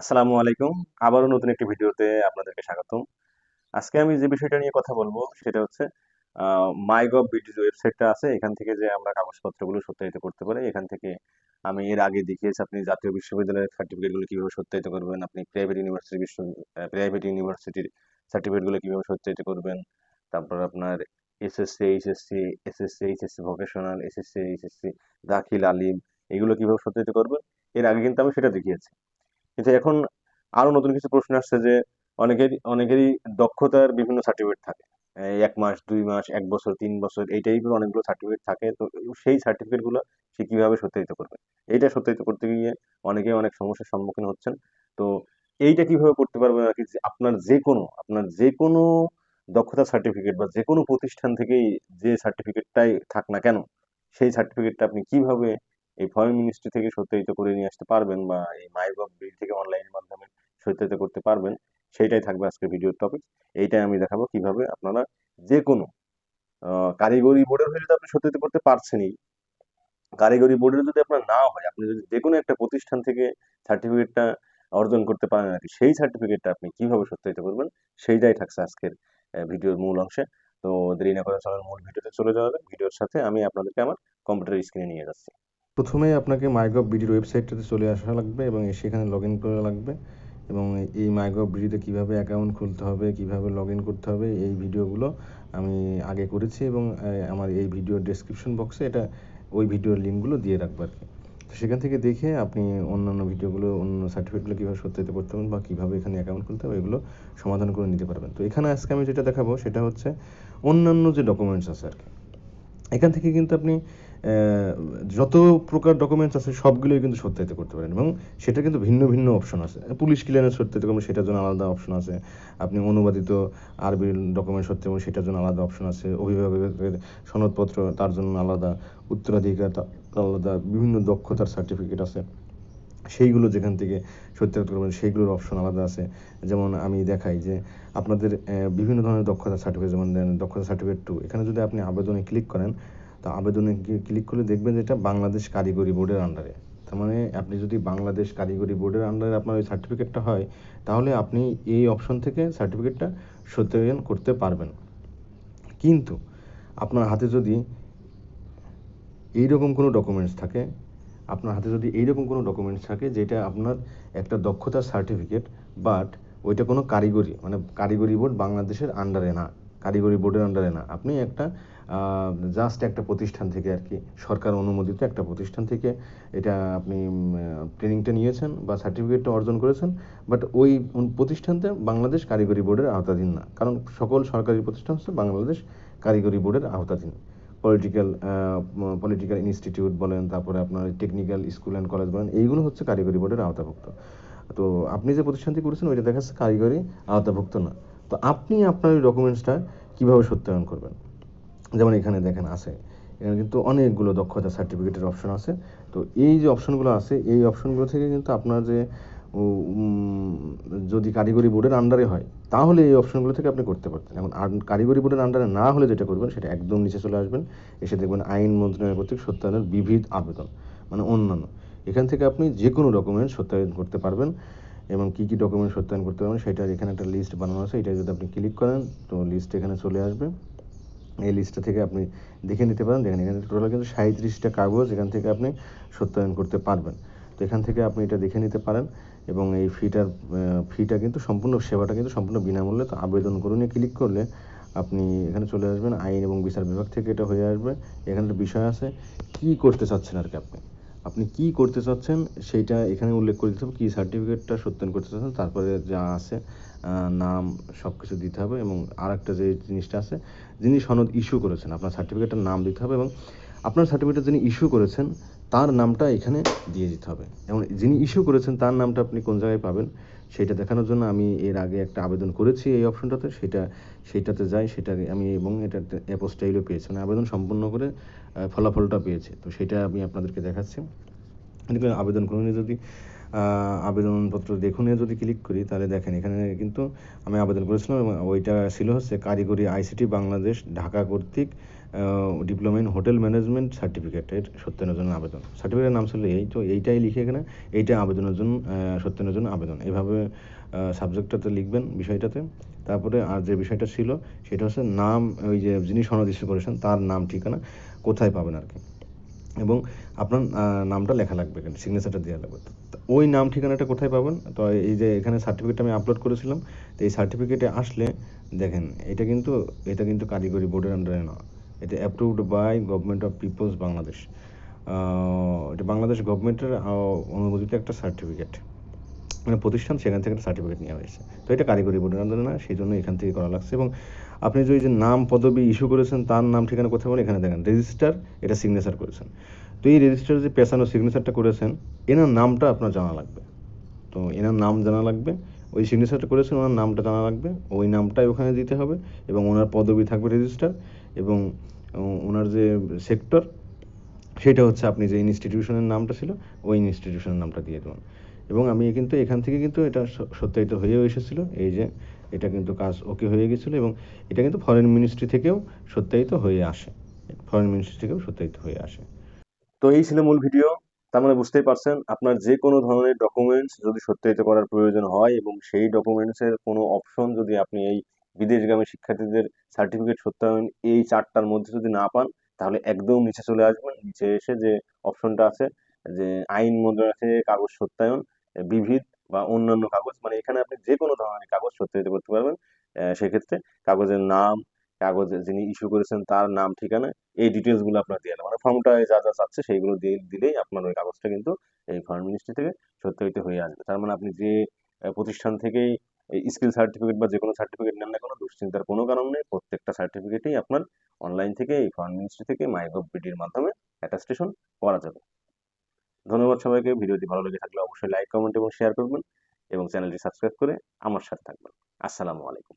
আসসালামু আলাইকুম। আবারও নতুন একটি ভিডিওতে আপনাদেরকে স্বাগতম। আজকে আমি যে বিষয়টা নিয়ে কথা বলব সেটা হচ্ছে মাইগভ বিডির ওয়েবসাইটটা আছে। এখান থেকে যে আমরা কাগজপত্রগুলো সত্যায়িত করতে পারি, এখান থেকে আমি এর আগে দেখিয়েছি আপনি জাতীয় বিশ্ববিদ্যালয়ের সার্টিফিকেটগুলো কীভাবে সত্যায়িত করবেন, আপনি প্রাইভেট ইউনিভার্সিটি বিশ্ব প্রাইভেট ইউনিভার্সিটির সার্টিফিকেটগুলো কীভাবে সত্যায়িত করবেন, তারপর আপনার SSC HSC SSC HSC vocational SSC HSC দাখিল আলিম এগুলো কীভাবে সত্যায়িত করবেন, এর আগে কিন্তু আমি সেটা দেখিয়েছি। কিন্তু এখন আরও নতুন কিছু প্রশ্ন আসছে যে অনেকেরই অনেকেরই দক্ষতার বিভিন্ন সার্টিফিকেট থাকে। এক মাস, দুই মাস, এক বছর, তিন বছর, এই টাইপের অনেকগুলো সার্টিফিকেট থাকে। তো সেই সার্টিফিকেটগুলো সে কীভাবে সত্যায়িত করবে? এইটা সত্যায়িত করতে গিয়ে অনেকেই অনেক সমস্যার সম্মুখীন হচ্ছেন। তো এইটা কীভাবে করতে পারবেন আর কি? আপনার যে কোনো আপনার যে কোনো দক্ষতা সার্টিফিকেট বা যে কোনো প্রতিষ্ঠান থেকেই যে সার্টিফিকেটটাই থাক না কেন, সেই সার্টিফিকেটটা আপনি কীভাবে এই ফরেন মিনিস্ট্রি থেকে সত্যায়িত করে নিয়ে আসতে পারবেন বা এই মাইগভ বিল থেকে অনলাইনের মাধ্যমে সত্যায়িত করতে পারবেন, সেইটাই থাকবে আজকে ভিডিওর টপিক এইটাই আমি দেখাবো কীভাবে আপনারা যে কোনো কারিগরি বোর্ডের হয়ে যদি আপনি সত্যায়িত করতে পারছেনই, কারিগরি বোর্ডের যদি আপনার না হয়, আপনি যদি যে কোনো একটা প্রতিষ্ঠান থেকে সার্টিফিকেটটা অর্জন করতে পারেন আর কি, সেই সার্টিফিকেটটা আপনি কীভাবে সত্যায়িত করবেন, সেইটাই থাকছে আজকের ভিডিওর মূল অংশে। তো দেরি না করে চলেন মূল ভিডিওতে চলে যাওয়া যাক। ভিডিওর সাথে আমি আপনাদেরকে আমার কম্পিউটার স্ক্রিনে নিয়ে যাচ্ছি। প্রথমে আপনাকে মাইগভ বিডির ওয়েবসাইটটাতে চলে আসা লাগবে এবং সেখানে লগ ইন করা লাগবে এবং এই মাইগভ বিডিতে কীভাবে অ্যাকাউন্ট খুলতে হবে, কীভাবে লগ ইন করতে হবে, এই ভিডিওগুলো আমি আগে করেছি এবং আমার এই ভিডিওর ডেসক্রিপশন বক্সে এটা ওই ভিডিওর লিঙ্কগুলো দিয়ে রাখব আর কি। তো সেখান থেকে দেখে আপনি অন্যান্য ভিডিওগুলো অন্য সার্টিফিকেটগুলো কীভাবে সত্যায়িত করতে পারবেন বা কীভাবে এখানে অ্যাকাউন্ট খুলতে হবে এগুলো সমাধান করে নিতে পারবেন। তো এখানে আজকে আমি যেটা দেখাবো সেটা হচ্ছে অন্যান্য যে ডকুমেন্টস আছে আর কি। এখান থেকে কিন্তু আপনি যত প্রকার ডকুমেন্টস আছে, সবগুলোই কিন্তু সত্যায়িত করতে পারেন এবং সেটা কিন্তু ভিন্ন ভিন্ন অপশন আছে। পুলিশ ক্লিয়ারেন্স সত্যায়িত করবেন, সেটার জন্য আলাদা অপশন আছে। আপনি অনুবাদিত আরবি ডকুমেন্ট সত্যায়িত করবেন, সেটার জন্য আলাদা অপশন আছে। অভিভাবকের সনদপত্র, তার জন্য আলাদা উত্তরাধিকার আলাদা বিভিন্ন দক্ষতার সার্টিফিকেট আছে। সেইগুলো যেখান থেকে সত্যায়িত করবেন, সেইগুলোর অপশন আলাদা আছে। যেমন আমি দেখাই যে আপনাদের বিভিন্ন ধরনের দক্ষতা সার্টিফিকেট যেমন দেন দক্ষতা সার্টিফিকেট টু এখানে যদি আপনি আবেদনে ক্লিক করেন তো আবেদনে ক্লিক করলে দেখবেন যে এটা বাংলাদেশ কারিগরি বোর্ডের আন্ডারে তার মানে আপনি যদি বাংলাদেশ কারিগরি বোর্ডের আন্ডারে আপনার ওই সার্টিফিকেটটা হয়, তাহলে আপনি এই অপশন থেকে সার্টিফিকেটটা সত্যায়ন করতে পারবেন। কিন্তু আপনার হাতে যদি এইরকম কোনো ডকুমেন্টস থাকে, আপনার হাতে যদি এইরকম কোনো ডকুমেন্টস থাকে, যেটা আপনার একটা দক্ষতার সার্টিফিকেট বাট ওইটা কোনো কারিগরি মানে কারিগরি বোর্ড বাংলাদেশের আন্ডারে না। কারিগরি বোর্ডের আন্ডারে না। আপনি একটা জাস্ট একটা প্রতিষ্ঠান থেকে আর কি, সরকার অনুমোদিত একটা প্রতিষ্ঠান থেকে এটা আপনি ট্রেনিংটা নিয়েছেন বা সার্টিফিকেটটা অর্জন করেছেন বাট ওই প্রতিষ্ঠানটা বাংলাদেশ কারিগরি বোর্ডের আওতাধীন না। কারণ সকল সরকারি প্রতিষ্ঠান হচ্ছে বাংলাদেশ কারিগরি বোর্ডের আওতাধীন। পলিটিক্যাল পলিটিক্যাল ইনস্টিটিউট বলেন, তারপরে আপনার টেকনিক্যাল স্কুল অ্যান্ড কলেজ বলেন, এইগুলো হচ্ছে কারিগরি বোর্ডের আওতাভুক্ত। তো আপনি যে প্রতিষ্ঠানটি করেছেন, ওইটা দেখা যাচ্ছে কারিগরি আওতাভুক্ত না। তো আপনি আপনার ওই ডকুমেন্টসটা কীভাবে সত্যায়ন করবেন? যেমন এখানে দেখেন আছে, এখানে কিন্তু অনেকগুলো দক্ষতা সার্টিফিকেটের অপশন আছে। তো এই যে অপশনগুলো আছে, এই অপশনগুলো থেকে কিন্তু আপনার যে যদি কারিগরি বোর্ডের আন্ডারে হয়, তাহলে এই অপশনগুলো থেকে আপনি করতে পারতেন। এখন কারিগরি বোর্ডের আন্ডারে না হলে যেটা করবেন, সেটা একদম নিচে চলে আসবেন। এসে দেখবেন আইন মন্ত্রণালয় কর্তৃক সত্যায়নের বিবিধ আবেদন মানে অন্যান্য। এখান থেকে আপনি যে কোনো ডকুমেন্ট সত্যায়ন করতে পারবেন। এবং কী কী ডকুমেন্ট সত্যায়ন করতে পারবেন সেটার এখানে একটা লিস্ট বানানো আছে এটা যদি আপনি ক্লিক করেন, তো লিস্ট এখানে চলে আসবে। এই লিস্টটা থেকে আপনি দেখে নিতে পারেন দেখেন এখানে টোটাল কিন্তু সাঁত্রিশটা কাগজ এখান থেকে আপনি সত্যায়ন করতে পারবেন। তো এখান থেকে আপনি এটা দেখে নিতে পারেন এবং এই ফিটার ফিটা কিন্তু সম্পূর্ণ, সেবাটা কিন্তু সম্পূর্ণ বিনামূল্যে, তো আবেদন করুন। ক্লিক করলে আপনি এখানে চলে আসবেন, আইন এবং বিচার বিভাগ থেকে এটা হয়ে আসবে। এখানে বিষয় আছে, কি করতে চাচ্ছেন আর কি আপনি? আপনি কি করতে চাচ্ছেন সেইটা এখানে উল্লেখ করে দিতে হবে। কী সার্টিফিকেটটা সত্যায়ন করতে চাচ্ছেন তারপরে যা আছে নাম সব কিছু দিতে হবে এবং আর একটা যে জিনিসটা আছে, যিনি সনদ ইস্যু করেছেন, আপনার সার্টিফিকেটের নাম দিতে হবে এবং আপনার সার্টিফিকেট যিনি ইস্যু করেছেন, তার নামটা এখানে দিয়ে দিতে হবে। এবং যিনি ইস্যু করেছেন, তার নামটা আপনি কোন জায়গায় পাবেন, সেটা দেখানোর জন্য আমি এর আগে একটা আবেদন করেছি এই অপশনটাতে। সেটা, সেটাতে যাই, সেটা আমি এবং এটা অ্যাপোস্টাইলও পেয়েছি। মানে আবেদন সম্পূর্ণ করে ফলাফলটা পেয়েছে। তো সেটা আমি আপনাদেরকে দেখাচ্ছি। আবেদন করুন যদি আবেদনপত্র দেখুনে যদি ক্লিক করি, তাহলে দেখেন এখানে কিন্তু আমি আবেদন করেছিলাম এবং ওইটা ছিল হচ্ছে কারিগরি আইসিটি বাংলাদেশ ঢাকা কর্তৃক ডিপ্লোমা ইন হোটেল ম্যানেজমেন্ট সার্টিফিকেটের সত্যায়নের জন্য আবেদন। সার্টিফিকেটের নাম ছিল এই, তো এইটাই লিখে এখানে, এইটা আবেদনের জন্য সত্যায়নের জন্য আবেদন। এভাবে সাবজেক্টটাতে লিখবেন বিষয়টাতে। তারপরে আর যে বিষয়টা ছিল, সেটা হচ্ছে নাম, ওই যে যিনি সনদ ইস্যু করেছেন, তার নাম, ঠিকানা কোথায় পাবেন আর কি এবং আপনার নামটা লেখা লাগবে এখানে সিগনেচারটা দেওয়া লাগবে। ওই নাম ঠিকানাটা কোথায় পাবেন? তো এই যে এখানে সার্টিফিকেট আমি আপলোড করেছিলাম, তো এই সার্টিফিকেটে আসলে দেখেন, এটা কিন্তু এটা কিন্তু কারিগরি বোর্ডের আন্ডারে না এটা approved by government of people's Bangladesh এটা বাংলাদেশ গভর্নমেন্টের অনুমোদিত একটা সার্টিফিকেট প্রতিষ্ঠান সেখান থেকে একটা সার্টিফিকেট নেওয়া হয়েছে। তো এটা কারিগরি বোর্ডের আন্ডারে না সেই জন্য এখান থেকে করা লাগছে এবং আপনি যে ওই যে নাম পদবি ইস্যু করেছেন, তার নাম ঠিকানা কোথায় বলে এখানে দেখেন রেজিস্টার এটা সিগনেচার করেছেন। তো এই রেজিস্টার যে পেছানো সিগনেচারটা করেছেন, এনার নামটা আপনার জানা লাগবে। তো এনার নাম জানা লাগবে, ওই সিগনেচারটা করেছেন, ওনার নামটা জানা লাগবে, ওই নামটাই ওখানে দিতে হবে এবং ওনার পদবি থাকবে রেজিস্টার এবং ওনার যে সেক্টর সেটা হচ্ছে আপনি যে ইনস্টিটিউশনের নামটা ছিল, ওই ইনস্টিটিউশনের নামটা দিয়ে দেবেন। এবং আমি কিন্তু এখান থেকে কিন্তু এটা সত্যায়িত হয়েও এসেছিল, এই যে এটা কিন্তু কাজ ওকে হয়ে গেছিল এবং এটা কিন্তু ফরেন মিনিস্ট্রি থেকেও সত্যায়িত হয়ে আসে। ফরেন মিনিস্ট্রি থেকেও সত্যায়িত হয়ে আসে। তো এই ছিল মূল ভিডিও। তার মানে বুঝতেই পারছেন, আপনার যে কোনো ধরনের ডকুমেন্টস যদি সত্যায়িত করার প্রয়োজন হয় এবং সেই ডকুমেন্টসের কোনো অপশন যদি আপনি এই বিদেশগামী শিক্ষার্থীদের সার্টিফিকেট সত্যায়ন এই চারটার মধ্যে যদি না পান তাহলে একদম নিচে চলে আসবেন। নিচে এসে যে অপশনটা আছে, যে আইন মন্ত্রণালয় কাগজ সত্যায়ন বিবিধ বা অন্যান্য কাগজ মানে এখানে আপনি যে কোনো ধরনের কাগজ সত্যায়িত করতে পারবেন। সেক্ষেত্রে কাগজের নাম, কাগজ যিনি ইস্যু করেছেন তার নাম, ঠিকানা, এই ডিটেলসগুলো আপনার দিয়ে। মানে ফর্মটায় যা যা চাচ্ছে সেইগুলো দিয়ে দিলেই আপনার ওই কাগজটা কিন্তু এই ফরেন মিনিস্ট্রি থেকে সত্যায়িত হয়ে আসবে। তার মানে আপনি যে প্রতিষ্ঠান থেকেই স্কিল সার্টিফিকেট বা যে কোনো সার্টিফিকেট নেন না কোনো, দুশ্চিন্তার কোনো কারণ নেই। প্রত্যেকটা সার্টিফিকেটেই আপনার অনলাইন থেকে, এই ফার্ম মিনিস্ট্রি থেকে মাইগভ বিডির মাধ্যমে অ্যাটাস্টেশন করা যাবে। ধন্যবাদ সবাইকে। ভিডিওটি ভালো লেগে থাকলে অবশ্যই লাইক কমেন্ট এবং শেয়ার করবেন এবং চ্যানেলটি সাবস্ক্রাইব করে আমার সাথে থাকবেন। আসসালামু আলাইকুম।